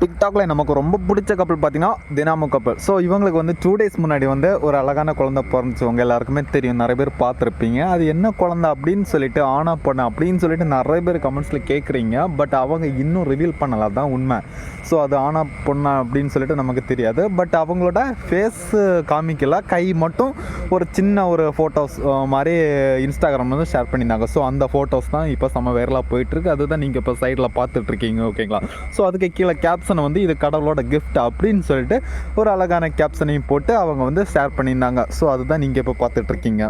டிக்டாக்ல நமக்கு ரொம்ப பிடிச்ச கப்பல் பார்த்தீங்கன்னா தினாமு கப்பல் ஸோ இவங்களுக்கு வந்து டூ டேஸ் முன்னாடி வந்து ஒரு அழகான குழந்தை பிறந்துச்சு. உங்க எல்லாருக்குமே தெரியும். நிறைய பேர் பார்த்துருப்பீங்க. அது என்ன குழந்தை அப்படின்னு சொல்லிட்டு ஆனா பண்ண அப்படின்னு சொல்லிட்டு நிறைய பேர் கமெண்ட்ஸில் கேட்குறீங்க. பட் அவங்க இன்னும் ரிவீல் பண்ணலாம் தான் உண்மை. ஸோ அது ஆனா பொண்ணா அப்படின்னு சொல்லிட்டு நமக்கு தெரியாது. பட் அவங்களோட ஃபேஸ் காமிக்கல. கை மட்டும் ஒரு சின்ன ஒரு ஃபோட்டோஸ் மாதிரி இன்ஸ்டாகிராம் வந்து ஷேர் பண்ணியிருந்தாங்க. ஸோ அந்த ஃபோட்டோஸ் தான் இப்போ செம்ம வைரலாக போயிட்டுருக்கு அதுதான் நீங்கள் இப்போ சைடில் பார்த்துட்ருக்கீங்க ஓகேங்களா ஸோ அதுக்கு கீழே கேப்ஷனை வந்து இது கடவுளோட கிஃப்ட் அப்படின்னு சொல்லிட்டு ஒரு அழகான கேப்ஷனையும் போட்டு அவங்க வந்து ஷேர் பண்ணியிருந்தாங்க. ஸோ அதுதான் நீங்கள் இப்போ பார்த்துட்ருக்கீங்க